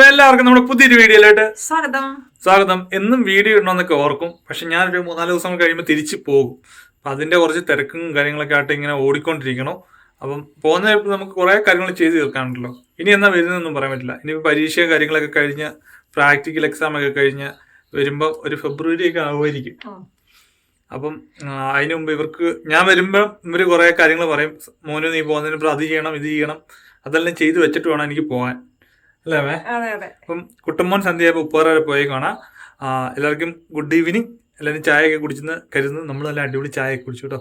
അപ്പൊ എല്ലാവർക്കും നമ്മുടെ പുതിയൊരു വീഡിയോയിലായിട്ട് സ്വാഗതം. സ്വാഗതം. എന്നും വീഡിയോ ഇടണമെന്നൊക്കെ ഓർക്കും. പക്ഷെ ഞാനൊരു മൂന്നാൽ ദിവസം കഴിയുമ്പോൾ തിരിച്ചു പോകും. അപ്പൊ അതിന്റെ കുറച്ച് തിരക്കും കാര്യങ്ങളൊക്കെ ആയിട്ട് ഇങ്ങനെ ഓടിക്കൊണ്ടിരിക്കണം. അപ്പം പോകുന്ന നമുക്ക് കുറെ കാര്യങ്ങൾ ചെയ്തു തീർക്കാനുണ്ടല്ലോ. ഇനി എന്നാ വരുന്നതെന്നും പറയാൻ പറ്റില്ല. ഇനിയിപ്പോൾ പരീക്ഷ കാര്യങ്ങളൊക്കെ കഴിഞ്ഞ പ്രാക്ടിക്കൽ എക്സാം ഒക്കെ കഴിഞ്ഞ് വരുമ്പോൾ ഒരു ഫെബ്രുവരി ഒക്കെ ആവുമായിരിക്കും. അപ്പം അതിനു മുമ്പ് ഇവർക്ക് ഞാൻ വരുമ്പോൾ ഇവർ കുറെ കാര്യങ്ങൾ പറയും. മോന് നീ പോകുന്നതിന് മുമ്പ് അത് ചെയ്യണം ഇത് ചെയ്യണം. അതെല്ലാം ചെയ്തു വെച്ചിട്ട് വേണം എനിക്ക് പോകാൻ. അല്ലേ മേ? അപ്പം കുട്ടമ്മോൻ സന്ധ്യ ഉപ്പാറ വരെ പോയി കാണാം. എല്ലാവർക്കും ഗുഡ് ഈവനിങ് എല്ലാവരും ചായയൊക്കെ കുടിച്ചെന്ന് കരുതുന്നു. നമ്മൾ നല്ല അടിപൊളി ചായയൊക്കെ കുടിച്ചു കേട്ടോ.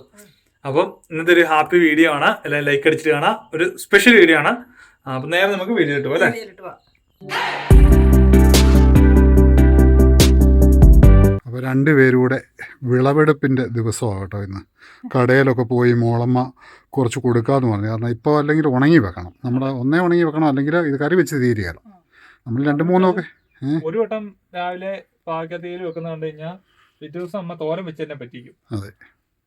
അപ്പം ഇന്നത്തെ ഒരു ഹാപ്പി വീഡിയോ ആണ്. എല്ലാവരും ലൈക്ക് അടിച്ചിട്ട് കാണാം. ഒരു സ്പെഷ്യൽ വീഡിയോ ആണ്. അപ്പം നേരെ നമുക്ക് വീഡിയോ കിട്ടും അല്ലേ? അപ്പോൾ രണ്ടുപേരും കൂടെ വിളവെടുപ്പിന്റെ ദിവസമാണ് കേട്ടോ ഇന്ന്. കടയിലൊക്കെ പോയി മോളമ്മ കുറച്ച് കൊടുക്കാമെന്ന് പറഞ്ഞു. കാരണം ഇപ്പോൾ അല്ലെങ്കിൽ ഉണങ്ങി വെക്കണം. നമ്മുടെ ഒന്നേ ഉണങ്ങി വെക്കണം അല്ലെങ്കിൽ ഇത് കറി വെച്ച് തീരുകയാണ് നമ്മൾ രണ്ട് മൂന്നൊക്കെ ഒരു വട്ടം രാവിലെ പാകത്തിൽ വെക്കുന്ന കണ്ടു കഴിഞ്ഞാൽ പിറ്റേ ദിവസം അമ്മ തോരൻ വെച്ച് തന്നെ പറ്റിക്കും. അതെ.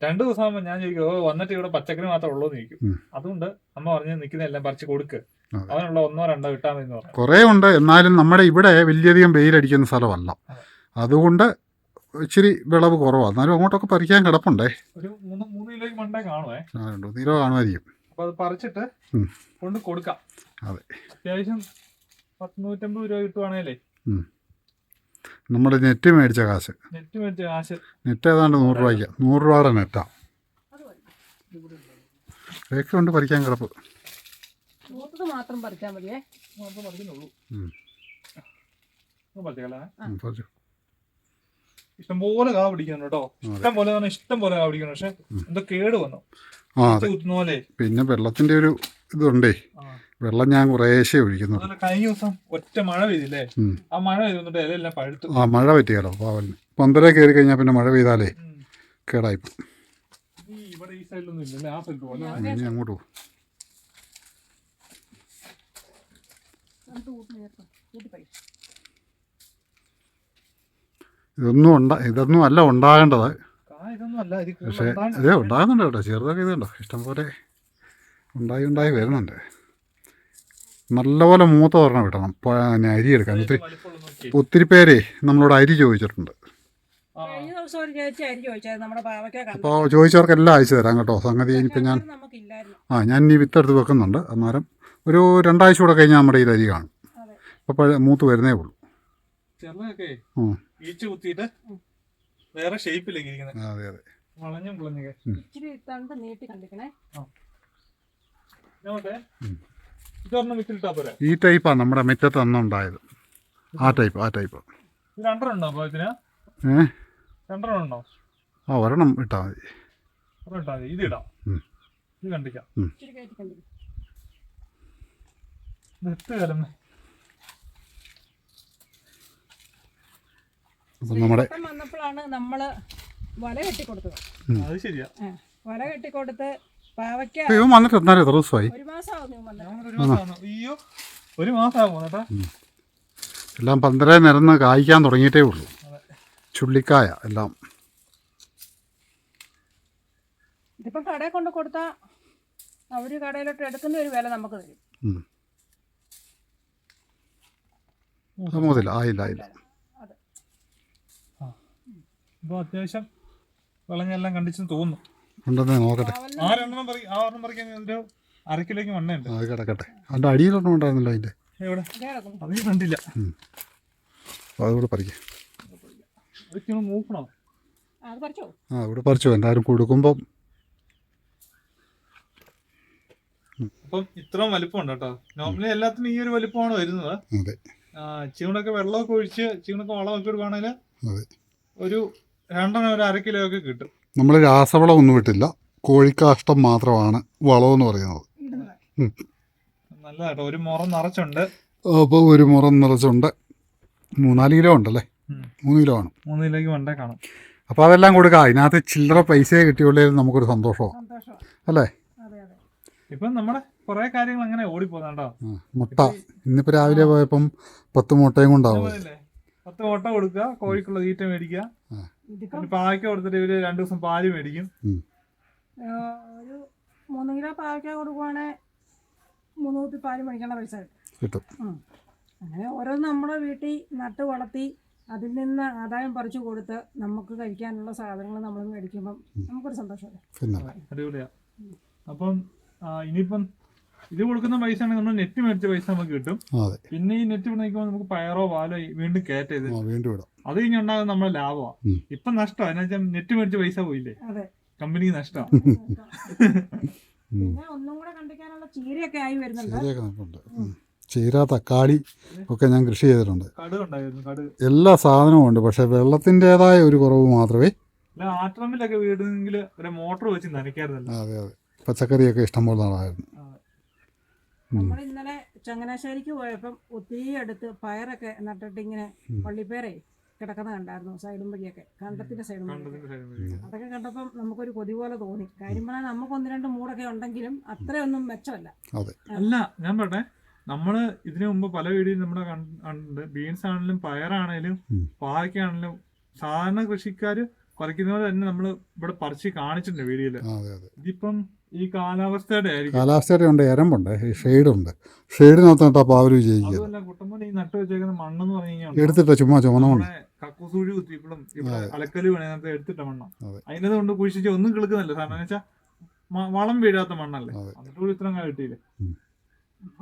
രണ്ടു ദിവസം ആകുമ്പോൾ ഞാൻ ചോദിക്കും ഓ വന്നിട്ട് ഇവിടെ പച്ചക്കറി മാത്രമേ ഉള്ളൂ എന്ന് ചോദിക്കും. അതുകൊണ്ട് അമ്മ പറഞ്ഞ് നിൽക്കുന്ന എല്ലാം പറിച്ച് കൊടുക്ക്. അവനുള്ള ഒന്നോ രണ്ടോ കിട്ടാമെന്ന് പറഞ്ഞു. കുറേ ഉണ്ട്. എന്നാലും നമ്മുടെ ഇവിടെ വലിയധികം വെയിലടിക്കുന്ന സ്ഥലമല്ല. അതെ. അതുകൊണ്ട് ഇച്ചിരി വിളവ് കുറവാണ് എന്നാലും അങ്ങോട്ടൊക്കെ പറിക്കാൻ കിടപ്പുണ്ടേ. ഒരു മൂന്ന് മൂന്ന് കിലോയ്ക്ക് മണ്ടേ ആ, രണ്ടു കാണുമായിരിക്കും. അപ്പോൾ അത് പറിച്ചിട്ട് ഉം. കൊണ്ട് കൊടുക്കാം. അതെ. അത്യാവശ്യം പത്ത് നൂറ്റമ്പത് രൂപ കിട്ടുവാണേലേ. നമ്മുടെ നെറ്റ് മേടിച്ച കാശ്. നെറ്റ് മേടിച്ച കാശ്. നെറ്റ് ഏതാണ്ട് നൂറ് രൂപയ്ക്ക്. നൂറ് രൂപയുടെ നെറ്റാ. ഒക്കെ ഉണ്ട് പറിക്കാൻ കിടപ്പ്. മൂത്തത് മാത്രം പറിച്ചാൽ മതിയേ. മാത്രം പറിക്കുന്നുള്ളൂ. ഉം. ഒന്ന് പറിച്ചേക്കല്ലേ? ഉം, പറിച്ചു. ഇഷ്ടംപോലെ കാ പിടിക്കുന്നു കേട്ടോ. ഇഷ്ടം പോലെ തന്നെ ഇഷ്ടം പോലെ കാ പിടിക്കുന്നു പക്ഷെ എന്തോ കേട് വന്നു. ആ അതെ. കുത്തുന്ന പോലെ പിന്നെ വെള്ളത്തിന്റെ ഒരു ഇതുണ്ടേ. വെള്ളം ഞാൻ കുറേശ്ശേ ഒഴിക്കുന്നു. കഴിഞ്ഞ ദിവസം ഒറ്റ മഴ പെയ്തില്ലേ? ആ മഴ പെയ്തിട്ട് ഇലയെല്ലാം പഴുത്തു. ആ മഴ പറ്റിയാലോ പാവലിന് പന്തര കയറി കഴിഞ്ഞാൽ പിന്നെ മഴ പെയ്താലേ. കേടായി. ഈ ഇവിടെ ഈ സൈഡിലൊന്നും ഇല്ലല്ലേ? ആ പോലെ അങ്ങോട്ട് പോകും നമുക്ക് ഇതൊന്നും ഉണ്ട ഇതൊന്നും അല്ല ഉണ്ടാകേണ്ടത്. പക്ഷേ ഇതേ ഉണ്ടാകുന്നുണ്ട് കേട്ടോ. ചെറുതൊക്കെ ഇതുണ്ടോ ഇഷ്ടംപോലെ ഉണ്ടായി ഉണ്ടായി വരുന്നുണ്ട്. നല്ലപോലെ മൂത്ത ഒരെണ്ണം വിടണം അരി എടുക്കാൻ. ഒത്തിരി ഒത്തിരി പേരെ നമ്മളോട് അരി ചോദിച്ചിട്ടുണ്ട്. അപ്പോൾ ചോദിച്ചവർക്കെല്ലാം അയച്ചു തരാം കേട്ടോ. സംഗതി ഇനിയിപ്പോൾ ഞാൻ ആ ഞാൻ ഇനി വിത്തെടുത്ത് വെക്കുന്നുണ്ട്. അന്നേരം ഒരു രണ്ടാഴ്ച കൂടെ കഴിഞ്ഞാൽ നമ്മുടെ ഈ അരി കാണും. അപ്പോൾ മൂത്ത് വരുന്നേ ഉള്ളൂ. ആ. ഈച്ച് കുത്തിയിട്ട് വേറെ ഷേപ്പിലേക്ക് ഇരിക്കുന്നത് അതെ അതെ. വളഞ്ഞും പുളഞ്ഞൊക്കെ ഇച്ചിരി തണ്ട് നീട്ടി കണ്ടിക്കണേ. നോട്ടെ ഉം. ഇതൊരെണ്ണം വിത്തിലിട്ടാ പോരെ? ഈ ടൈപ്പാണ് നമ്മുടെ മുറ്റത്ത് അന്നുണ്ടായത് ആ ടൈപ്പ് ആ ടൈപ്പ് രണ്ടെണ്ണം ഉണ്ടോ ഇതിന് രണ്ടെണ്ണം ഉണ്ടോ ആ ഒരെണ്ണം ഇട്ടാൽ മതി. ഒരെണ്ണം ഇട്ടാ മതി. ഇത് ഇടാം. ഇത് കണ്ടിക്കാം. ഇച്ചിരി കയറ്റി കണ്ടിക്കും നിർത്ത് കലം. അപ്പം നമ്മുടെ വന്നപ്പോഴാണ് നമ്മൾ വല കെട്ടിക്കൊടുത്തത് അത് ശരിയാ. വല കെട്ടിക്കൊടുത്ത് പാവയ്ക്ക ഇപ്പം ഇവൻ വന്നിട്ട് എന്നാലും എത്ര ദിവസമായി? ഒരു മാസം ആവുന്നു ഇവൻ വന്നിട്ട്. ഞാൻ ഒരു മാസമാണോ അയ്യോ ഒരു മാസമാകുമോ കേട്ടാ. എല്ലാം പന്തരെ നിരന്ന് കായ്ക്കാൻ തുടങ്ങിയിട്ടേ ഉള്ളൂ. ചുള്ളിക്കായ എല്ലാം. ഇതിപ്പോ കടയിൽ കൊണ്ട് കൊടുത്താൽ അവർ കടയിലോട്ട് എടുക്കുന്ന ഒരു വില നമുക്ക് തരും. മുതല ആയില്ല ആയില്ല. ഇപ്പൊ അത്യാവശ്യം വിളഞ്ഞെല്ലാം കണ്ടിച്ചെന്ന് തോന്നുന്നു. ഉണ്ടെന്ന് നോക്കട്ടെ. ആ രണ്ടെണ്ണം പറി ആ ഒരെണ്ണം പറിക്കാൻ ഒരു അര മണ്ണുണ്ട് അത് കിടക്കട്ടെ. അതിന്റെ അടിയിലൊന്നും ഉണ്ടായിരുന്നല്ലോ അതിന്റെ. എവിടെ. അത് കണ്ടില്ല. അപ്പോൾ അതുകൂടെ പറിക്കാം. അതൊക്കെ മൂക്കണോ ആ, പറിച്ചോ. ആ ഇവിടെ പറിച്ചു. എല്ലാവരും കൊടുക്കുമ്പം. അപ്പം ഇത്രയും വലിപ്പം ഉണ്ട് കേട്ടോ. നോർമലി എല്ലാത്തിനും ഈ ഒരു വലിപ്പമാണ് വരുന്നത്. അതെ. ആ, ചീവണൊക്കെ വെള്ളമൊക്കെ ഒഴിച്ച് ചീണൊക്കെ വളമൊക്കെ ഇടുവാണെങ്കിൽ അതെ. ഒരു രണ്ടെണ്ണം ഒരു അര കിലോ ഒക്കെ കിട്ടും. നമ്മൾ രാസവളം ഒന്നും ഇട്ടില്ല. കോഴിക്കാഷ്ടം മാത്രമാണ് വളമെന്ന് പറയുന്നത്. നല്ലതാട്ടോ. ഒരു മുറം നിറച്ചുണ്ട്. അപ്പോൾ ഒരു മുറം നിറച്ചുണ്ട്. മൂന്നാൽ കിലോ ഉണ്ടല്ലേ. മൂന്ന് കിലോ ആണ്. മൂന്ന് കിലോയ്ക്ക് വേണ്ടേ കാണും. അപ്പോൾ അതെല്ലാം കൊടുക്കുക അതിനകത്ത് ചില്ലറ പൈസയെ കിട്ടിയുള്ളതിൽ നമുക്കൊരു സന്തോഷമാണ് അല്ലേ? അതെ അതെ. ഇപ്പം നമ്മുടെ കുറേ കാര്യങ്ങൾ അങ്ങനെ ഓടിപ്പോകുന്നുണ്ടോ? മുട്ട. ഇന്നിപ്പോൾ രാവിലെ പോയപ്പം പത്ത് മുട്ടയും കൊണ്ടാവും. പത്ത് മുട്ട കൊടുക്കുക കോഴിക്കുള്ള തീറ്റ മേടിക്കുക. പായ്ക്ക കൊടുത്തിട്ട് ഇവർ രണ്ടു ദിവസം പാൽ മേടിക്കും. ഒരു മൂന്ന് കിലോ പാവയ്ക്ക കൊടുക്കുവാണെങ്കിൽ മൂന്ന് കുത്തി പാൽ മേടിക്കേണ്ട പൈസ കിട്ടും. അങ്ങനെ ഓരോന്ന് നമ്മുടെ വീട്ടിൽ നട്ട് വളർത്തി അതിൽ നിന്ന് ആദായം പറിച്ചു കൊടുത്ത് നമുക്ക് കഴിക്കാനുള്ള സാധനങ്ങൾ നമ്മൾ മേടിക്കുമ്പം നമുക്കൊരു സന്തോഷമല്ലേ? അപ്പം ഇനിയിപ്പം ഇത് കൊടുക്കുന്ന പൈസ ആണെങ്കിൽ നമ്മൾ നെറ്റ് മേടിച്ച പൈസ നമുക്ക് കിട്ടും. അതെ. പിന്നെ ഈ നെറ്റ് നോക്കുമ്പോൾ നമുക്ക് പയറോ പാലോ വീണ്ടും കയറ്റ ചെയ്ത് വീണ്ടും ഇടാം. അത് കഴിഞ്ഞുണ്ടാകുന്ന നമ്മുടെ ലാഭമാണ്. ഇപ്പൊ നഷ്ടമാണ് എന്നാ വെച്ചാൽ നെറ്റ് മേടിച്ച പൈസ പോയില്ലേ? അതെ. കമ്പനിക്ക് നഷ്ടമാണ് പിന്നെ ഒന്നും കൂടെ കണ്ടിക്കാനുള്ള ചീരയൊക്കെ ആയി വരുന്നുണ്ട്. ചീര തക്കാളി ഒക്കെ ഞാൻ കൃഷി ചെയ്തിട്ടുണ്ട്. എല്ലാ സാധനവും ഉണ്ട്. പക്ഷെ വെള്ളത്തിന്റെതായ ഒരു കുറവ് മാത്രമേ ആശ്രമിലൊക്കെ വീടെങ്കിൽ ഒരു മോട്ടോർ വെച്ച് നനയ്ക്കാറുണ്ടല്ലോ. അതെ അതെ. പച്ചക്കറിയൊക്കെ ഇഷ്ടംപോലെ നടായിരുന്നു നമ്മൾ ഇന്നലെ ചങ്ങനാശ്ശേരിക്ക് പോയപ്പം ഒത്തിരി അടുത്ത് പയറൊക്കെ നട്ടിട്ട് ഇങ്ങനെ പള്ളിപ്പേരെ കിടക്കുന്ന കണ്ടായിരുന്നു സൈഡും വഴിയൊക്കെ കണ്ടത്തിന്റെ സൈഡും അതൊക്കെ കണ്ടപ്പം നമുക്കൊരു കൊതി പോലെ തോന്നി. കാര്യം പറഞ്ഞാൽ നമുക്ക് ഒന്ന് രണ്ട് മൂടൊക്കെ ഉണ്ടെങ്കിലും അത്രയൊന്നും മെച്ചമല്ല. അതെ. അല്ല ഞാൻ പറട്ടെ നമ്മൾ ഇതിനു മുമ്പ് പല വീഡിയോ നമ്മുടെ കണ്ടിട്ടുണ്ട്. ബീൻസ് ആണെങ്കിലും പയറാണെങ്കിലും പാറക്കാണെങ്കിലും പാവയ്ക്കാണെങ്കിലും സാധാരണ കൃഷിക്കാര് പറിക്കുന്ന പോലെ തന്നെ നമ്മൾ ഇവിടെ പറിച്ച് കാണിച്ചിട്ടുണ്ട് വീഡിയോയിൽ. അതെ അതെ. ഇതിപ്പം ഈ കാലാവസ്ഥയുടെ കാലാവസ്ഥയുടെ ഉണ്ട് എരമ്പുണ്ട് ഷെയ്ഡുണ്ട്. ഷെയ്ഡിനകത്ത് നട്ടാൽ പാവൽ വിജയിക്കുക. എടുത്തിട്ട ഈ നട്ടു ചുമ്മാ ചുമന്ന മണ്ണ്. കക്കൂസൂഴി കുത്തിയപ്പോഴും അലക്കൽ വീണതിനകത്ത് എടുത്തിട്ട മണ്ണ. അതിനത് കൊണ്ട് കുഴിച്ചിട്ട് ഒന്നും കിളുക്കുന്നില്ല. സാറിന് വെച്ചാൽ വളം വീഴാത്ത മണ്ണല്ലേ. എന്നിട്ട് കൂടി ഇത്രയും കിട്ടിയില്ലേ?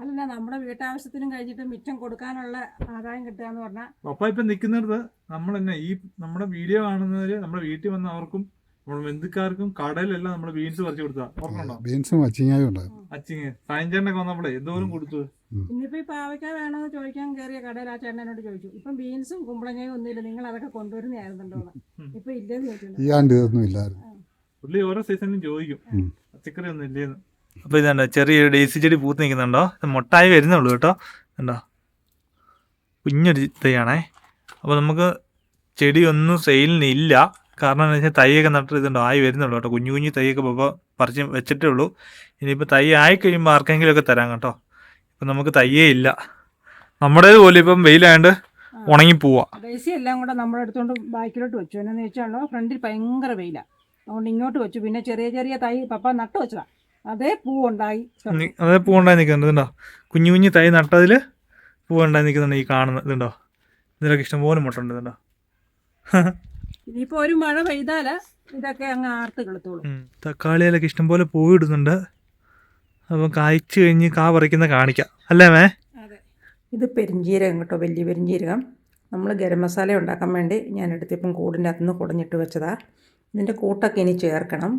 അല്ല നമ്മുടെ വീട്ടാവശ്യത്തിനും കഴിഞ്ഞിട്ട് മിറ്റം കൊടുക്കാനുള്ള ആദായം കിട്ടുക എന്ന് പറഞ്ഞാൽ പപ്പ ഇപ്പൊ നിക്കുന്നിടത്ത് നമ്മൾ തന്നെ ഈ നമ്മുടെ വീഡിയോ കാണുന്നവര് നമ്മുടെ വീട്ടിൽ വന്ന അവർക്കും നമ്മുടെ ബന്ധുക്കാർക്കും കടയിലെല്ലാം നമ്മൾ ബീൻസ് പറിച്ചു കൊടുത്താ. ഓർമ്മയുണ്ടോ ബീൻസും അച്ചിങ്ങായും ഉണ്ട് അച്ചിങ് സായഞ്ചേട്ടനൊക്കെ വന്നപ്പോഴേ എന്തോരം കൊടുത്തു? ഇന്നിപ്പോ ഈ പാവയ്ക്ക വേണമെന്ന് ചോദിക്കാൻ കയറിയ കടയിൽ ആ ചേട്ടനോട് ചോദിച്ചു. ഇപ്പം ബീൻസും കുമ്പളങ്ങയും ഒന്നുമില്ല. നിങ്ങൾ അതൊക്കെ കൊണ്ടുവരുന്നതായിരുന്നല്ലോ ഇപ്പൊ ഇല്ലെന്ന് ചോദിച്ചിട്ടുണ്ട്. ഈ ആണ്ട് ഇതൊന്നും ഇല്ലായിരുന്നു. പുള്ളി ഓരോ സീസണിലും ചോദിക്കും. പച്ചക്കറി ഒന്നും ഇല്ലേന്ന്. അപ്പൊ ഇതുണ്ടോ ചെറിയൊരു ഡേസി ചെടി പൂത്ത് നിൽക്കുന്നുണ്ടോ? ഇത് മൊട്ടായി വരുന്നുള്ളൂ കേട്ടോ. കണ്ടോ കുഞ്ഞൊരു തൈയാണേ അപ്പോൾ നമുക്ക് ചെടിയൊന്നും സെയിലിന് ഇല്ല. കാരണം എന്താ വെച്ചാൽ തൈയൊക്കെ നട്ടിട്ട് ഇതുണ്ടോ? ആയി വരുന്നുള്ളൂ കേട്ടോ. കുഞ്ഞു കുഞ്ഞു തൈയൊക്കെ ഇപ്പോൾ പറിച്ച് വെച്ചിട്ടേ ഉള്ളൂ. ഇനിയിപ്പോൾ തൈ ആയി കഴിയുമ്പോൾ ആർക്കെങ്കിലുമൊക്കെ തരാം കേട്ടോ. ഇപ്പം നമുക്ക് തയ്യേ ഇല്ല. നമ്മുടേത് പോലെ ഇപ്പം വെയിലായണ്ട് ഉണങ്ങി പോവാ. ഡേസി എല്ലാം കൂടെ നമ്മുടെ അടുത്തോണ്ട് ബാക്കിലോട്ട് വെച്ചു. എന്നാന്ന് വെച്ചാണല്ലോ ഫ്രണ്ടിൽ ഭയങ്കര വെയിലാണ് അതുകൊണ്ട് ഇങ്ങോട്ട് വെച്ചു. പിന്നെ ചെറിയ ചെറിയ തൈ പപ്പ നട്ട് വെച്ചതാ. അതേ പൂവുണ്ടായി. അതേ പൂവുണ്ടായി നിൽക്കുന്നുണ്ട് ഇതുണ്ടോ? കുഞ്ഞു കുഞ്ഞു തൈ നട്ടതിൽ പൂവുണ്ടായി നിൽക്കുന്നുണ്ട് ഈ കാണുന്നത് ഇതുണ്ടോ? ഇതിലൊക്കെ ഇഷ്ടംപോലെ മുട്ടുണ്ട് ഇതുണ്ടോ? ഇനിയിപ്പോ ഒരു മഴ പെയ്താൽ ഇതൊക്കെ അങ്ങ് ആർത്ത് കിളത്തോളൂ. തക്കാളിയിലൊക്കെ ഇഷ്ടംപോലെ പൂവിടുന്നുണ്ട്. അപ്പം കായ്ച്ചു കഴിഞ്ഞ് കാ പറിക്കുന്ന കാണിക്കാം. അല്ലേ മേ? ഇത് പെരിഞ്ചീരകം കേട്ടോ വലിയ പെരിഞ്ചീരകം. നമ്മൾ ഗരം മസാല ഉണ്ടാക്കാൻ വേണ്ടി ഞാൻ എടുത്തിപ്പം കൂടിന്റെ അകത്തുനിന്ന് കുടഞ്ഞിട്ട് വെച്ചതാ. ഇതിന്റെ കൂട്ടൊക്കെ ഇനി ചേർക്കണം.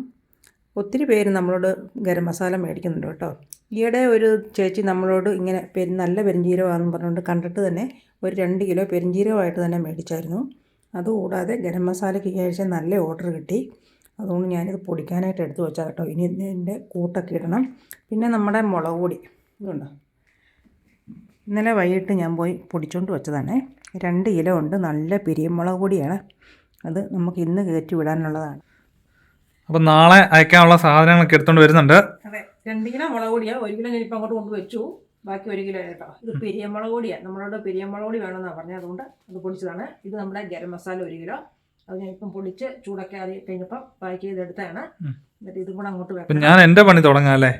ഒത്തിരി പേര് നമ്മളോട് ഗരം മസാല മേടിക്കുന്നുണ്ട് കേട്ടോ. ഈയിടെ ഒരു ചേച്ചി നമ്മളോട് ഇങ്ങനെ പെരി നല്ല പെരിഞ്ചീരകമാണെന്ന് പറഞ്ഞുകൊണ്ട് കണ്ടിട്ട് തന്നെ ഒരു രണ്ട് കിലോ പെരിഞ്ചീരകമായിട്ട് തന്നെ മേടിച്ചായിരുന്നു. അതുകൂടാതെ ഗരം മസാലയ്ക്ക് ഈ ആഴ്ച നല്ല ഓർഡർ കിട്ടി. അതുകൊണ്ട് ഞാനിത് പൊടിക്കാനായിട്ട് എടുത്തു വെച്ചാൽ കേട്ടോ. ഇനി ഇതിന്റെ കൂട്ടൊക്കെ ഇടണം. പിന്നെ നമ്മുടെ മുളക് പൊടി. ഇതുണ്ടോ? ഇന്നലെ വൈകിട്ട് ഞാൻ പോയി പൊടിച്ചുകൊണ്ട് വെച്ചതാണേ. രണ്ട് ഇല ഉണ്ട്. നല്ല പിരിയമുളക് പൊടിയാണ്. അത് നമുക്ക് ഇന്ന് കയറ്റി വിടാനുള്ളതാണ്. അപ്പം നാളെ അയക്കാനുള്ള സാധനങ്ങളൊക്കെ എടുത്തുകൊണ്ട് വരുന്നുണ്ട്. അതെ. രണ്ട് കിലോ മുളക് പൊടിയാണ് ഒരു കിലോ ഞാനിപ്പോൾ അങ്ങോട്ട് കൊണ്ട് വെച്ചു. ബാക്കി ഒരു കിലോ കേട്ടോ ഇത് പെരിയമുളക് പൊടിയാ. നമ്മളോട് പെരിയമുളക് പൊടി വേണമെന്നാണ് പറഞ്ഞത്. അതുകൊണ്ട് അത് പൊടിച്ചതാണ്. ഇത് നമ്മുടെ ഗരം മസാല ഒരു കിലോ. അത് ഞാനിപ്പം പൊടിച്ച് ചൂടൊക്കെ ആറി കഴിഞ്ഞപ്പം പാക്ക് ചെയ്തെടുത്താണ്. എന്നിട്ട് ഇതും കൂടെ അങ്ങോട്ട് വേണം ഞാൻ എന്റെ പണി തുടങ്ങാം അല്ലേ?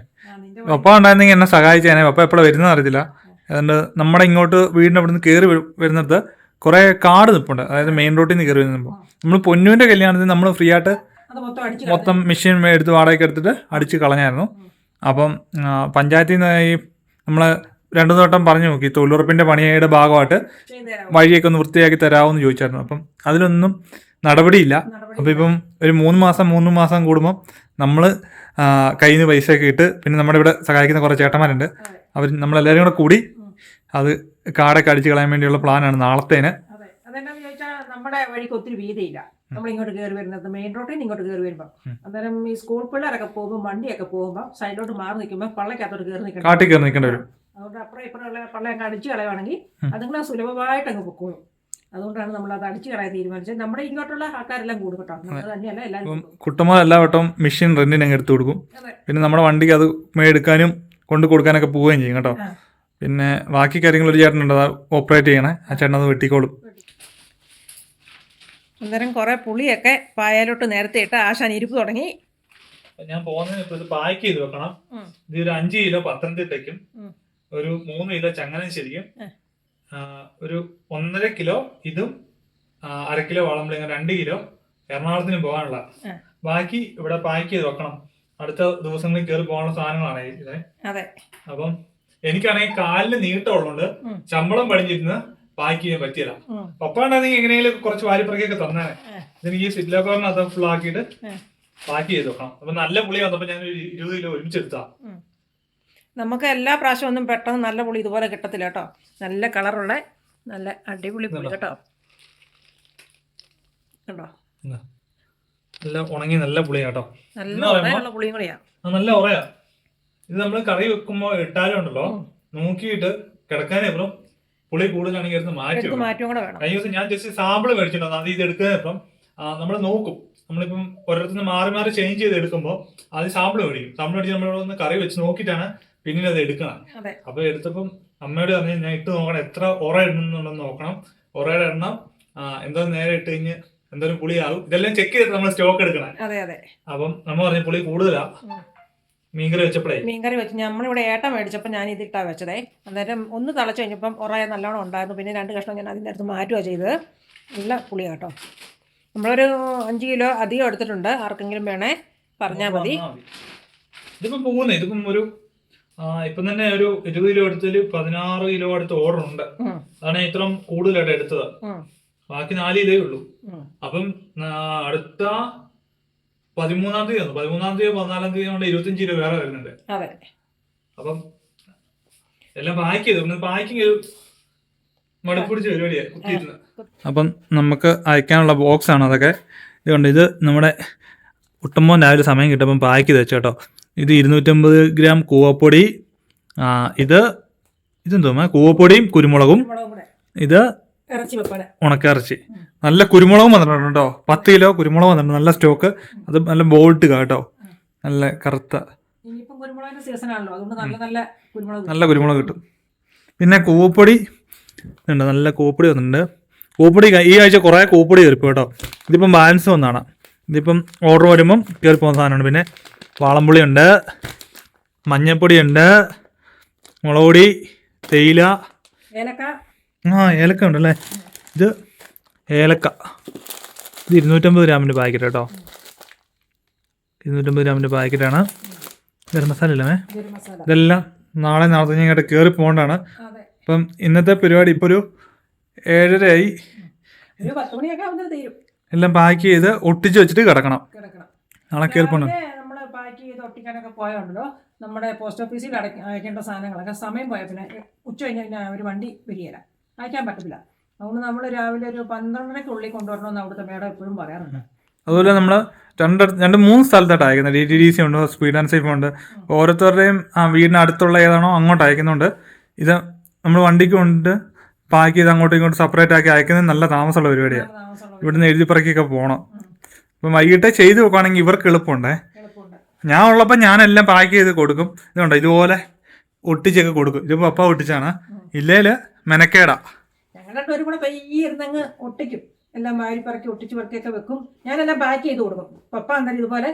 പപ്പ ഉണ്ടായിരുന്നെങ്കിൽ എന്നെ സഹായിച്ചേനെ. പപ്പ എപ്പോഴും വരുന്ന അറിയത്തില്ല. അതുകൊണ്ട് നമ്മുടെ ഇങ്ങോട്ട് വീടിന്റെ അവിടെ നിന്ന് കയറി വരുന്നിടത്ത് കുറേ കാട് നിൽപ്പുണ്ട് അതായത് മെയിൻ റോട്ടിൽ നിന്ന് കയറി വരുന്നപ്പോൾ നമ്മൾ പൊന്നുവിന്റെ കല്യാണത്തിന് നമ്മൾ ഫ്രീ ആയിട്ട് മൊത്തം മെഷീൻ എടുത്ത് വാടകയ്ക്ക് എടുത്തിട്ട് അടിച്ച് കളഞ്ഞായിരുന്നു. അപ്പം പഞ്ചായത്തിൽ നിന്ന് ഈ നമ്മൾ രണ്ടു തോട്ടം പറഞ്ഞു നോക്കി. തൊഴിലുറപ്പിന്റെ പണിയുടെ ഭാഗമായിട്ട് വഴിയൊക്കെ ഒന്ന് വൃത്തിയാക്കി തരാമെന്ന് ചോദിച്ചായിരുന്നു. അപ്പം അതിലൊന്നും നടപടിയില്ല. അപ്പം ഇപ്പം ഒരു മൂന്ന് മാസം മൂന്ന് മാസം കൂടുമ്പോൾ നമ്മൾ കയ്യിൽ നിന്ന് പൈസയൊക്കെ ഇട്ട് പിന്നെ നമ്മുടെ ഇവിടെ സഹായിക്കുന്ന കുറേ ചേട്ടന്മാരുണ്ട്. അവർ നമ്മളെല്ലാവരും കൂടെ കൂടി അത് കാടൊക്കെ അടിച്ച് കളയാൻ വേണ്ടിയുള്ള പ്ലാനാണ് നാളത്തേന്. ചോദിച്ചാൽ നമ്മുടെ വഴിക്ക് ഒത്തിരി വീതിയില്ല. നമ്മൾ ഇങ്ങോട്ട് കയറി വരുന്നത് മെയിൻ റോഡിൽ നിന്ന് ഇങ്ങോട്ട് കയറി വരുമ്പോൾ അന്നേരം ഈ സ്കൂൾ പിള്ളേരൊക്കെ പോകുമ്പോൾ വണ്ടിയൊക്കെ പോകുമ്പോൾ സൈഡിലോട്ട് മാറി നിൽക്കുമ്പോൾ പള്ളക്കകത്തോട്ട് കയറി നിൽക്കണം കാട്ടി കയറി നിൽക്കേണ്ടി വരും. അതുകൊണ്ട് അപ്പുറം ഇപ്പുറം ഉള്ള അടിച്ചു കളയുവാണെങ്കിൽ അതുങ്ങളെ സുലഭമായിട്ട് അങ്ങ് പൊക്കോളും. അതുകൊണ്ടാണ് നമ്മൾ അത് അടിച്ചു കളയാൻ തീരുമാനിച്ചത്. നമ്മുടെ ഇങ്ങോട്ടുള്ള ആൾക്കാരെല്ലാം കൂടും കേട്ടോ. തന്നെയല്ല എല്ലാവരും അപ്പം കൂടും. കുട്ടന്മാർ എല്ലാ വട്ടം മെഷീൻ റെന്റിന് അങ്ങ് എടുത്തു കൊടുക്കും. പിന്നെ നമ്മുടെ വണ്ടിക്ക് അത് മേടിക്കാനും കൊണ്ടു കൊടുക്കാനൊക്കെ പോവുകയും ചെയ്യും കേട്ടോ. പിന്നെ ബാക്കി കാര്യങ്ങൾ ഒരു ചേട്ടനുണ്ട് ഓപ്പറേറ്റ് ചെയ്യണേ. ആ ചേട്ടൻ അത് വെട്ടിക്കോളും. അന്നേരം കുറേ പുളിയൊക്കെ പായലോട്ട് നേരത്തെ ഇട്ട് ആശാൻ ഇരിപ്പ് തുടങ്ങി ഞാൻ പോകുന്നതിന് ഇപ്പൊ ഇത് പാക്ക് ചെയ്ത് വെക്കണം. ഇത് ഒരു അഞ്ച് കിലോ പത്തനംതിട്ടയ്ക്കും. ഒരു മൂന്ന് കിലോ ചങ്ങനാശ്ശേരിക്കും. ഒരു ഒന്നര കിലോ ഇതും അര കിലോ വാളംപുളി രണ്ട് കിലോ എറണാകുളത്തിന് പോകാനുള്ള ബാക്കി ഇവിടെ പാക്ക് ചെയ്ത് വെക്കണം അടുത്ത ദിവസങ്ങളിൽ കയറി പോകാനുള്ള സാധനങ്ങളാണ് ഇത് അതെ അപ്പം എനിക്കാണെങ്കിൽ കാലിന് നീട്ടമുള്ളതുകൊണ്ട്. ശമ്പളം പടിഞ്ഞിരുന്ന് പാക്ക് ചെയ്യാൻ പറ്റിയല്ല പപ്പാണെങ്കിൽ പപ്പാണ്ടാണെങ്കിൽ എങ്ങനെയെങ്കിലും കുറച്ച് വാരിപ്പറക്കൊക്കെ തന്നെ ആ. ഇതെനിക്ക് ഈ സിറ്റ് ലോക്കറിനകത്ത് ഫുൾ ആക്കിയിട്ട്. പാക്ക് ചെയ്ത് വെക്കണം. അപ്പൊ നല്ല പുളി വന്നപ്പോ ഞാൻ ഒരു ഇരുപത് കിലോ ഒരുമിച്ചെടുത്താ. നമുക്ക് എല്ലാ പ്രാവശ്യം ഒന്നും പെട്ടെന്ന് നല്ല പുളി ഇതുപോലെ കിട്ടത്തില്ല കേട്ടോ. നല്ല കളറുള്ള നല്ല അടിപൊളി പുളി കേട്ടോ. കണ്ടോ നല്ല ഉണങ്ങി നല്ല പുളിയാ കേട്ടോ. നല്ല പുളിയും കൂടിയാ. നല്ല ഉറയാ. ഇത് നമ്മൾ കറി വെക്കുമ്പോ ഇട്ടാലും ഉണ്ടല്ലോ. നോക്കിയിട്ട് കിടക്കാനേ കിടക്കാനപ്പുറം പുളി കൂടുതലാണെങ്കിൽ എടുത്ത് മാറ്റി എടുത്ത് കൂടെ വേണം. കഴിഞ്ഞ ദിവസം ഞാൻ ജസ്റ്റ് സാമ്പിൾ മേടിച്ചിട്ടുണ്ടോ അത് ഇത് എടുക്കുന്നപ്പം നമ്മൾ നോക്കും. നമ്മളിപ്പം ഓരോരുത്തരും മാറി മാറി ചേഞ്ച് ചെയ്ത് എടുക്കുമ്പോൾ അത് സാമ്പിൾ മേടിക്കും. സാമ്പിൾ മേടിച്ച് നമ്മൾ ഒന്ന് കറി വെച്ച് നോക്കിയിട്ടാണ് പിന്നീട് അത് എടുക്കണം അപ്പൊ എടുത്തപ്പം അമ്മയോട് പറഞ്ഞു ഞാൻ ഇട്ട് നോക്കണം. എത്ര ഉറ ഇടുന്നുണ്ടെന്ന് നോക്കണം. ഉറയുടെ എണ്ണം എന്തോ നേരെ ഇട്ട് കഴിഞ്ഞ് എന്തോരം പുളിയാകും ഇതെല്ലാം ചെക്ക് ചെയ്തിട്ട് നമ്മൾ സ്റ്റോക്ക് എടുക്കണം. അപ്പം നമ്മൾ പറഞ്ഞു പുളി കൂടുതലാ. മീൻകറി വെച്ചപ്പോഴേ മീൻകറി വെച്ച്. നമ്മളിവിടെ ഏട്ട മേടിച്ചപ്പോൾ ഞാൻ ഇതിട്ടാ വെച്ചതേ. അന്നേരം ഒന്ന് തളച്ചു കഴിഞ്ഞപ്പം ഉറയെ നല്ലോണം ഉണ്ടായിരുന്നു. പിന്നെ രണ്ട് കഷ്ണം ഞാൻ അതിന്റെ അടുത്ത് മാറ്റുക ചെയ്തത്. നല്ല പുളി കേട്ടോ നമ്മളൊരു അഞ്ച് കിലോ അധികം എടുത്തിട്ടുണ്ട്. ആർക്കെങ്കിലും വേണേ പറഞ്ഞാൽ മതി. ഇതിപ്പം പോകുന്നേ. ഇതിപ്പം ഒരു ഇപ്പം തന്നെ ഒരു ഇരുപത് കിലോ എടുത്തതിൽ പതിനാറ് കിലോ അടുത്ത് ഓർഡർ ഉണ്ട് അതാണ് ഇത്രയും കൂടുതലായിട്ട് എടുത്തത്. ബാക്കി നാല് കിലോ ഉള്ളൂ. അപ്പം അടുത്ത പതിമൂന്നാം തീയതി വന്നു. പതിമൂന്നാം തീയതി പതിനാലാം തീയതി കൊണ്ട് ഇരുപത്തഞ്ച് രൂപ വേറെ വരുന്നുണ്ട്. അതെ. അപ്പം എല്ലാം പാക്ക് ചെയ്തു. പാക്കിങ് ഒരു മടുപ്പിടിച്ച പരിപാടിയാണ് കുത്തിയിരുന്നത് അപ്പം നമുക്ക് അയക്കാനുള്ള ബോക്സ് ആണ് അതൊക്കെ. ഇതുകൊണ്ട് ഇത് നമ്മുടെ ഉട്ടുമ്പോൾ രാവിലെ സമയം കിട്ടുമ്പം പാക്ക് ചെയ്ത് വെച്ചു കേട്ടോ ഇത് ഇരുന്നൂറ്റമ്പത് ഗ്രാം കൂവപ്പൊടി. ആ, ഇത് ഇതെന്തോ കൂവപ്പൊടിയും കുരുമുളകും. ഇത് ഉണക്കിറച്ചി നല്ല കുരുമുളകും വന്നിട്ടുണ്ട് കേട്ടോ. പത്ത് കിലോ കുരുമുളക് വന്നിട്ടുണ്ട്. നല്ല സ്റ്റോക്ക് അത് നല്ല ബോൾട്ട് കേട്ടോ. നല്ല കറുത്ത. നല്ല കുരുമുളക് കിട്ടും. പിന്നെ കൂപ്പൊടി ഉണ്ട് നല്ല കൂപ്പൊടി വന്നിട്ടുണ്ട്. കൂപ്പൊടി ഈ ആഴ്ച കുറേ കൂപ്പൊടി കയറിപ്പോ കേട്ടോ. ഇതിപ്പം ബാലൻസ് വന്നാണ് ഇതിപ്പം ഓർഡർ വരുമ്പം കയറി പോകുന്ന സാധനമാണ്. പിന്നെ വാളംപുളിയുണ്ട്. മഞ്ഞൾപ്പൊടിയുണ്ട് മുളക് പൊടി തേയില. ഏലക്ക. ആ ഏലക്ക ഉണ്ടല്ലേ? ഇത് ഏലക്ക. ഇത് ഇരുന്നൂറ്റമ്പത് ഗ്രാമിന്റെ പാക്കറ്റ് കേട്ടോ. ഇരുന്നൂറ്റമ്പത് ഗ്രാമിന്റെ പാക്കറ്റാണ്. ഗരം മസാല ഇല്ലേ ഇതെല്ലാം നാളെ നാളത്തെ ഇങ്ങോട്ട് കയറി പോകേണ്ടതാണ്. അപ്പം ഇന്നത്തെ പരിപാടി ഇപ്പോൾ ഒരു ഏഴരയായി. എല്ലാം പാക്ക് ചെയ്ത് ഒട്ടിച്ച് വെച്ചിട്ട് കിടക്കണം. നാളെ കയറി പോകണം പാക്ക് ചെയ്ത് ഒട്ടിക്കാനൊക്കെ പോയുണ്ടല്ലോ. നമ്മുടെ പോസ്റ്റ് ഓഫീസിൽ അടയ്ക്കേണ്ട സാധനങ്ങളൊക്കെ സമയം പോയാൽ പിന്നെ ഉച്ച കഴിഞ്ഞ് പിന്നെ ഒരു വണ്ടി വരികയില്ല അയക്കാൻ പറ്റത്തില്ല. അതുകൊണ്ട് നമ്മൾ രാവിലെ ഒരു പന്ത്രണ്ടരയ്ക്കുള്ളിൽ കൊണ്ടുവരണമെന്ന് അവിടുത്തെ മേഡം എപ്പോഴും പറയാറുണ്ട്. അതുപോലെ നമ്മൾ രണ്ട് രണ്ട് മൂന്ന് സ്ഥലത്തായിട്ട് അയക്കുന്നത്. ഡി ടി ഡി സി ഉണ്ട് സ്പീഡ് ആൻഡ് സേഫ് ഉണ്ട്. ഓരോരുത്തരുടെയും ആ വീടിന് അടുത്തുള്ള ഏതാണോ അങ്ങോട്ട് അയക്കുന്നുണ്ട്. ഇത് നമ്മൾ വണ്ടിക്ക് കൊണ്ട് പാക്ക് ചെയ്ത് അങ്ങോട്ടും ഇങ്ങോട്ടും സെപ്പറേറ്റ് ആക്കി അയക്കുന്നത് നല്ല താമസമുള്ള പരിപാടിയാണ് ഇവിടുന്ന് എഴുതി പറക്കിയൊക്കെ പോകണം അപ്പം വൈകിട്ട് ചെയ്ത് നോക്കുവാണെങ്കിൽ ഇവർക്ക് എളുപ്പമുണ്ടേ. ഞാൻ ഉള്ളപ്പോൾ ഞാനെല്ലാം പാക്ക് ചെയ്ത് കൊടുക്കും. ഇതുണ്ട്? ഇതുപോലെ ഒട്ടിച്ചൊക്കെ കൊടുക്കും. ഇതിപ്പോൾ അപ്പ ഒട്ടിച്ചാണ്. ഇല്ലേൽ മെനക്കേടാ. ഞങ്ങൾ ഒരു കൂടെ പയ്യെ ഇരുന്നങ്ങ് ഒട്ടിക്കും. എല്ലാം വാരി പറക്കി ഒട്ടിച്ച് പറക്കിയൊക്കെ വെക്കും. ഞാനെല്ലാം പാക്ക് ചെയ്ത് കൊടുക്കും. പപ്പ അന്നേരം ഇതുപോലെ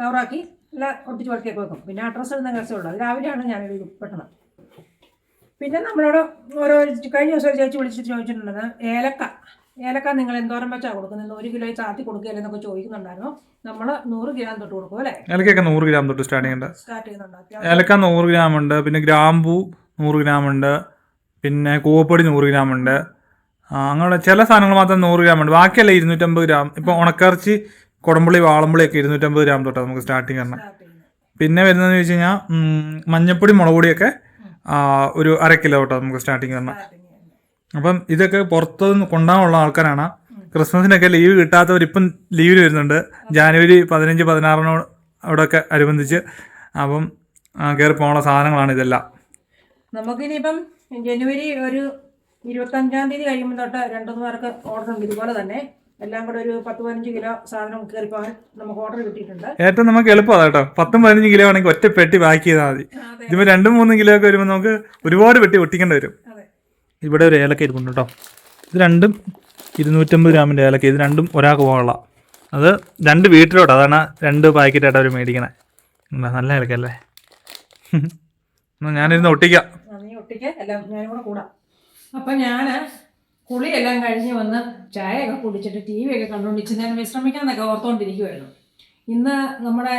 കവറാക്കി എല്ലാം ഒട്ടിച്ച് പറക്കിയൊക്കെ വെക്കും. പിന്നെ അഡ്രസ്സ് ഇടുന്ന കേസുള്ളൂ അത് രാവിലെയാണ് ഞാൻ പെട്ടെന്ന് പിന്നെ നമ്മളോട് ഓരോ കഴിഞ്ഞ ദിവസം ഒരു ചേച്ചി വിളിച്ചിട്ട് ചോദിച്ചിട്ടുണ്ടെന്ന് ഏലക്ക. ഏലക്ക നിങ്ങൾ എന്തോരം വെച്ചാണ് കൊടുക്കുന്നത്? ഒരു കിലോ ചാത്തി കൊടുക്കുകയല്ലെന്നൊക്കെ ചോദിക്കുന്നുണ്ടായിരുന്നു. നമ്മൾ നൂറ് ഗ്രാം തൊട്ട് കൊടുക്കും അല്ലേ? ഏലക്കൊക്കെ നൂറ് ഗ്രാം തൊട്ട് സ്റ്റാർട്ട് ചെയ്യുന്നുണ്ട് സ്റ്റാർട്ട് ചെയ്യുന്നുണ്ട്. ഏലക്ക നൂറ് ഗ്രാം ഉണ്ട് പിന്നെ ഗ്രാമ്പൂ നൂറ് ഗ്രാം ഉണ്ട് പിന്നെ കൂവപ്പൊടി നൂറ് ഗ്രാം ഉണ്ട് അങ്ങനെ ചില സാധനങ്ങൾ മാത്രം നൂറ് ഗ്രാം ഉണ്ട്. ബാക്കിയല്ല ഇരുന്നൂറ്റമ്പത് ഗ്രാം. ഇപ്പോൾ ഉണക്കറച്ചി വാളമ്പുളി ഒക്കെ ഇരുന്നൂറ്റമ്പത് ഗ്രാം തൊട്ടാണ് നമുക്ക് സ്റ്റാർട്ടിങ് വരണം. പിന്നെ വരുന്നതെന്ന് വെച്ച് കഴിഞ്ഞാൽ മഞ്ഞപ്പൊടി മുളക് പൊടിയൊക്കെ ഒരു അര കിലോ തൊട്ടാണ് നമുക്ക് സ്റ്റാർട്ടിങ് ചെയ്യുന്നത്. അപ്പം ഇതൊക്കെ പുറത്തുനിന്ന് കൊണ്ടാകാനുള്ള ആൾക്കാരാണ്. ക്രിസ്മസിനൊക്കെ ലീവ് കിട്ടാത്തവർ ഇപ്പം ലീവിൽ വരുന്നുണ്ട്. ജാനുവരി പതിനഞ്ച് പതിനാറിനോട് അവിടെയൊക്കെ അനുബന്ധിച്ച് അപ്പം കയറി പോകാനുള്ള സാധനങ്ങളാണ് ഇതെല്ലാം. നമുക്കിനിയിപ്പം ജനുവരി ഒരു ഇരുപത്തഞ്ചാം തീയതി കഴിയുമ്പോൾ തൊട്ട് രണ്ടു മൂന്ന് പേർക്ക് ഓർഡർ ഉണ്ട്. ഇതുപോലെ തന്നെ എല്ലാം കൂടെ ഒരു പത്ത് പതിനഞ്ച് കിലോ സാധനം കയറി പോകാൻ നമുക്ക് ഓർഡർ കിട്ടിയിട്ടുണ്ട്. ഏറ്റവും നമുക്ക് എളുപ്പമാണ് കേട്ടോ. പത്തും പതിനഞ്ച് കിലോ ആണെങ്കിൽ ഒറ്റ പെട്ടി പാക്ക് ചെയ്താൽ മതി ഇതിപ്പോൾ രണ്ടും മൂന്നും കിലോ ഒക്കെ വരുമ്പോൾ നമുക്ക് ഒരുപാട് പെട്ടി ഒട്ടിക്കേണ്ടി വരും. ഇവിടെ ഒരു ഏലക്ക ഇരിപ്പുണ്ട് കേട്ടോ. ഇത് രണ്ടും ഇരുന്നൂറ്റമ്പത് ഗ്രാമിന്റെ ഏലക്ക. ഇത് രണ്ടും ഒരാൾക്ക് പോകാനുള്ള. അത് രണ്ട് വീട്ടിലോട്ട്. അതാണ് രണ്ട് പാക്കറ്റായിട്ട് അവർ മേടിക്കണേ. നല്ല ഏലക്കല്ലേ എന്നാൽ ഞാനിരുന്ന് ഒട്ടിക്കാം. ഒട്ടിക്കാം നീ ഒട്ടിക്ക്. എല്ലാം ഞാനും കൂടെ കൂടാം. അപ്പം ഞാൻ കുളിയെല്ലാം കഴിഞ്ഞ് വന്ന് ചായയൊക്കെ കുടിച്ചിട്ട് ടി വി ഒക്കെ കണ്ടുകൊണ്ട് ഞാൻ നേരം വിശ്രമിക്കാമെന്നൊക്കെ ഓർത്തുകൊണ്ടിരിക്കുമായിരുന്നു ഇന്ന് നമ്മുടെ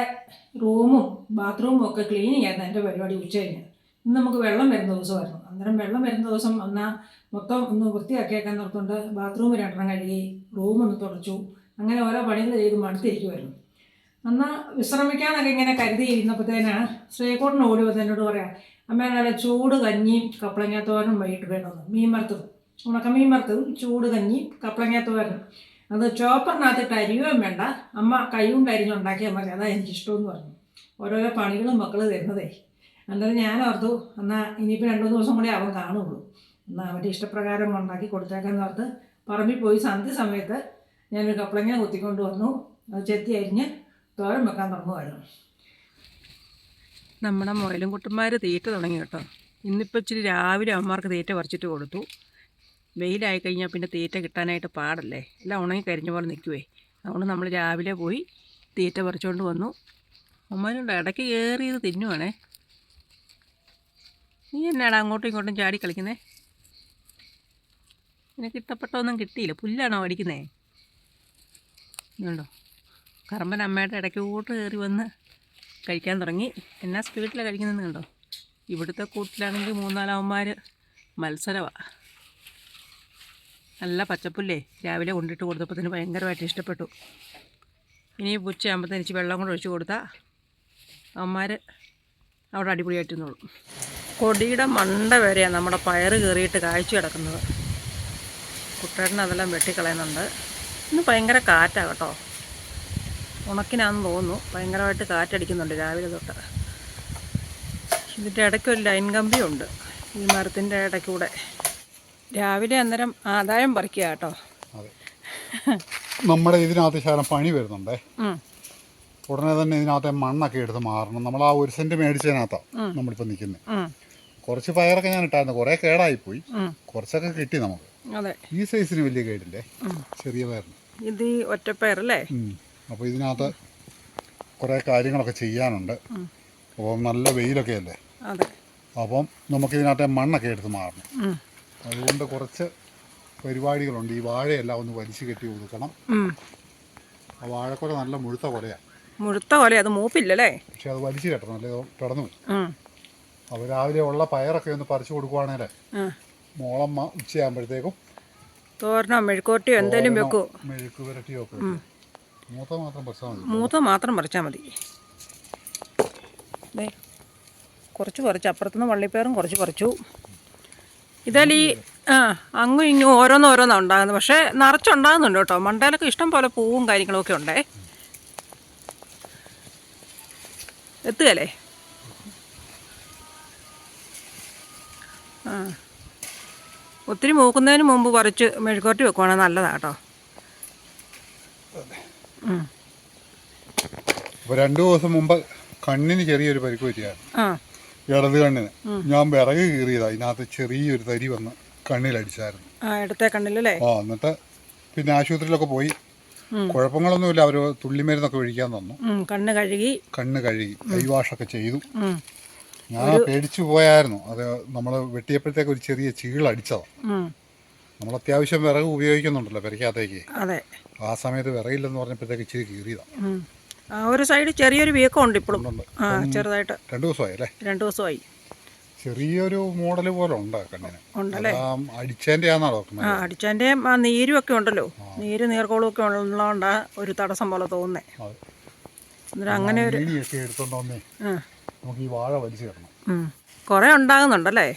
റൂമും ബാത്റൂമും ഒക്കെ ക്ലീനിങ് ആയിരുന്നു എന്റെ പരിപാടി ഉച്ച കഴിഞ്ഞ്. ഇന്ന് നമുക്ക് വെള്ളം വരുന്ന ദിവസമായിരുന്നു. അന്നേരം വെള്ളം വരുന്ന ദിവസം എന്നാൽ മൊത്തം ഒന്ന് വൃത്തിയാക്കിയേക്കാൻ നിർത്തുകൊണ്ട് ബാത്റൂം രണ്ടെണ്ണം കഴുകി റൂം ഒന്ന് തുടച്ചു അങ്ങനെ ഓരോ പണികൾ ചെയ്ത് മടുത്തിരിക്കുമായിരുന്നു അന്ന് വിശ്രമിക്കാന്നൊക്കെ ഇങ്ങനെ കരുതി ഇരുന്നപ്പോഴത്തേനാണ് ശ്രീകോട്ടൻ ഓടി വന്ന് എന്നോട് പറയാം അമ്മ നല്ല ചൂട് കഞ്ഞിയും കപ്പളങ്ങാത്തോരനും വൈകിട്ട് വേണമെന്ന് മീൻ വറുത്തതും. ഉണക്കമീൻ വറുത്തതും. ചൂട് കഞ്ഞിയും കപ്പളങ്ങാത്തോരനും അത് ചോപ്പറിനകത്തിട്ട് അരിയുകയും വേണ്ട. അമ്മ കൈകൊണ്ട് അരിഞ്ഞുണ്ടാക്കിയാൽ മതി. അതാ എനിക്കിഷ്ടമെന്ന് പറഞ്ഞു. ഓരോരോ പണികളും മക്കൾ തരുന്നതേ. അന്നേരം ഞാൻ ഓർത്തു എന്നാൽ ഇനിയിപ്പോൾ രണ്ടു ദിവസം കൂടി അവൻ കാണുള്ളൂ. എന്നാൽ അവന്റെ ഇഷ്ടപ്രകാരം ഉണ്ടാക്കി കൊടുത്തേക്കാന്ന് ഓർത്ത് പറമ്പിൽ പോയി സന്ധ്യ സമയത്ത് ഞാനൊരു കപ്പളങ്ങ കുത്തിക്കൊണ്ട് വന്നു. അത് ചെത്തി അരിഞ്ഞ് തോരൻ വെക്കാൻ തുടങ്ങുമായിരുന്നു നമ്മുടെ മുയലും കുട്ടന്മാർ തീറ്റ തുടങ്ങി കേട്ടോ. ഇന്നിപ്പോൾ ഇച്ചിരി രാവിലെ അമ്മമാർക്ക് തീറ്റ പറിച്ചിട്ട് കൊടുത്തു. വെയിലായി കഴിഞ്ഞാൽ പിന്നെ തീറ്റ കിട്ടാനായിട്ട് പാടല്ലേ? എല്ലാം ഉണങ്ങി കരിഞ്ഞ പോലെ നിൽക്കുവേ അതുകൊണ്ട് നമ്മൾ രാവിലെ പോയി തീറ്റ പറിച്ചുകൊണ്ട് വന്നു. അമ്മേനുണ്ട് ഇടയ്ക്ക് കയറിയത് തിന്നുവാണേ. നീ എന്നാടാ അങ്ങോട്ടും ഇങ്ങോട്ടും ചാടി കളിക്കുന്നേ? നിനക്ക് ഇഷ്ടപ്പെട്ടൊന്നും കിട്ടിയില്ല. പുല്ലാണോ അടിക്കുന്നേ? ഇതുണ്ടോ? കറമ്പൻ അമ്മയുടെ ഇടയ്ക്ക് കൂട്ട് കയറി വന്ന് കഴിക്കാൻ തുടങ്ങി. എന്നാ സ്പീഡിലാണ് കഴിക്കുന്നതെന്ന് കണ്ടോ? ഇവിടുത്തെ കൂട്ടിലാണെങ്കിൽ മൂന്നാലാവന്മാർ മത്സരമാണ് നല്ല പച്ചപ്പുല്ലേ? രാവിലെ കൊണ്ടിട്ട് കൊടുത്തപ്പോൾ തന്നെ ഭയങ്കരമായിട്ട് ഇഷ്ടപ്പെട്ടു. ഇനി ഉച്ചയാകുമ്പോൾ എനിക്ക് വെള്ളം കൊണ്ട് ഒഴിച്ചു കൊടുത്താൽ അവന്മാർ അവിടെ അടിപൊളിയായിട്ട് നിന്നോളും കൊടിയുടെ മണ്ട വരെയാണ് നമ്മുടെ പയർ കയറിയിട്ട് കാഴ്ച കിടക്കുന്നത്. കുട്ടേട്ടൻ അതെല്ലാം വെട്ടിക്കളയുന്നുണ്ട്. ഇന്ന് ഭയങ്കര കാറ്റാണ് കേട്ടോ. ഉണക്കിനാന്ന് തോന്നുന്നു. ഭയങ്കരമായിട്ട് കാറ്റടിക്കുന്നുണ്ട് രാവിലെ തൊട്ട്. ഇതിന്റെ ഇടയ്ക്ക് ഒരു ലൈൻ കമ്പിയുണ്ട്. ഈ മരത്തിന്റെ ഇടയ്ക്കൂടെ. രാവിലെ അന്നേരം ആദായം പറിക്കുക കേട്ടോ. നമ്മുടെ ഇതിനകത്ത് ശകലം പണി വരുന്നുണ്ടേ. ഉടനെ തന്നെ ഇതിനകത്തെ മണ്ണൊക്കെ എടുത്ത് മാറണം. നമ്മൾ ആ ഒരു സെന്റ് മേടിച്ചതിനകത്താണ് നമ്മളിപ്പോൾ നിൽക്കുന്നത് കുറച്ച് പയറൊക്കെ ഞാൻ ഇട്ടായിരുന്നു കുറേ കേടായിപ്പോയി പോയി. കുറച്ചൊക്കെ കിട്ടി നമുക്ക്. ഈ സൈസിന് വലിയ കേടില്ലേ? ചെറിയ പയറിന്. ഇത് ഒറ്റപ്പയറല്ലേ? അപ്പോൾ ഇതിനകത്ത് കുറേ കാര്യങ്ങളൊക്കെ ചെയ്യാനുണ്ട്. അപ്പോൾ നല്ല വെയിലൊക്കെ അല്ലേ? അപ്പം നമുക്കിതിനകത്തെ മണ്ണൊക്കെ എടുത്ത് മാറണം. അതുകൊണ്ട് കുറച്ച് പരിപാടികളുണ്ട്. ഈ വാഴയെല്ലാം ഒന്ന് വലിച്ചു കെട്ടി ഒതുക്കണം. ഉം. ആ വാഴക്കൊല നല്ല മുഴുത്ത കൊലയാണ് മുഴുത്ത കൊല അത് മൂപ്പില്ലല്ലേ? പക്ഷെ അത് വലിച്ചു കെട്ടണം. അല്ലേ? അത് കിടന്നു അപ്പോൾ രാവിലെ ഉള്ള പയറൊക്കെ ഒന്ന് പറിച്ചു കൊടുക്കുവാണേലേ. മോളമ്മ ഉച്ചയാകുമ്പോഴത്തേക്കും തോരണം മെഴുക്കോട്ടിയോ എന്തെങ്കിലും വെക്കൂ? മെഴുക്ക് പുരട്ടിയോ ഒക്കെ വെക്കും. മൂത്ത മാത്രം പറിച്ചാൽ മതി. കുറച്ച് പറിച്ചു അപ്പുറത്തുനിന്ന് വള്ളിപ്പയറും കുറച്ച് പറിച്ചു. ഇതായാലും ഈ ആ അങ്ങും ഇങ്ങും ഓരോന്നും ഓരോന്നാണ് ഉണ്ടാകുന്നത്. പക്ഷേ നിറച്ചുണ്ടാകുന്നുണ്ട് കേട്ടോ. മണ്ടയിലൊക്കെ ഇഷ്ടം പോലെ പൂവും കാര്യങ്ങളൊക്കെ ഉണ്ടേ. എത്തുകയല്ലേ? ആ. ഒത്തിരി മൂക്കുന്നതിന് മുമ്പ് പറിച്ച് മെഴുക്കോട്ടി വെക്കുവാണെങ്കിൽ നല്ലതാണ് കേട്ടോ. അപ്പോൾ രണ്ടു ദിവസം മുമ്പ് കണ്ണിന് ചെറിയൊരു പരിക്ക് പറ്റിയായിരുന്നു ഇടത് കണ്ണിന്. ഞാൻ വിറക് കീറിയതാ. ഇതിനകത്ത് ചെറിയൊരു തരി വന്ന് കണ്ണിലടിച്ചായിരുന്നു കണ്ടില്ലല്ലേ ആ എന്നിട്ട് പിന്നെ ആശുപത്രിയിലൊക്കെ പോയി. കുഴപ്പങ്ങളൊന്നുമില്ല. അവർ തുള്ളിമരുന്നൊക്കെ ഒഴിക്കാൻ തന്നു. കണ്ണ് കഴുകി. കണ്ണ് കഴുകി. കൈവാഷൊക്കെ ചെയ്തു. ഞാൻ പേടിച്ചു പോയായിരുന്നു. അത് നമ്മൾ വെട്ടിയപ്പോഴത്തേക്ക് ഒരു ചെറിയ ചീളടിച്ചതാണ് നമ്മൾ അത്യാവശ്യം വിറക് ഉപയോഗിക്കുന്നുണ്ടല്ലോ പെരയ്ക്കകത്തേക്ക്. അതെ. ആ സമയത്ത് വിറകില്ലെന്ന് പറഞ്ഞപ്പോഴത്തേക്ക് ഇച്ചിരി കീറിയതാണ്. ആ ഒരു സൈഡ് ചെറിയൊരു വീക്കം ഉണ്ട് ഇപ്പോഴും. ആ ചെറുതായിട്ട്. രണ്ടു ദിവസമായി അല്ലേ? രണ്ട് ദിവസമായി. ചെറിയൊരു മോഡൽ പോലെ ഉണ്ട് കണ്ണിന്. ഉണ്ടല്ലേ? ആ അടിച്ചതിന്റെ ആണെന്നാണ് ആ ഡോക്ടർമാർ ആ നീരും ഒക്കെ ഉണ്ടല്ലോ നീര് നീർക്കോളും ഒക്കെ ഉള്ളതുകൊണ്ടാ ഒരു തടസ്സം പോലെ തോന്നുന്നേ. എന്നിട്ട് അങ്ങനെ ഒരു വീടിയൊക്കെ എടുത്തോണ്ട് വന്നേ. നമുക്ക് ഈ വാഴ വലിച്ചു കിടണം കുറേ ഉണ്ടാകുന്നുണ്ടല്ലേ?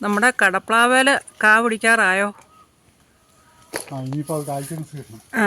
നമ്മുടെ കടപ്ലാവേല കാ പിടിക്കാറായോ? ആ ഇനിയിപ്പോൾ കായ്ക്കുന്ന ആ.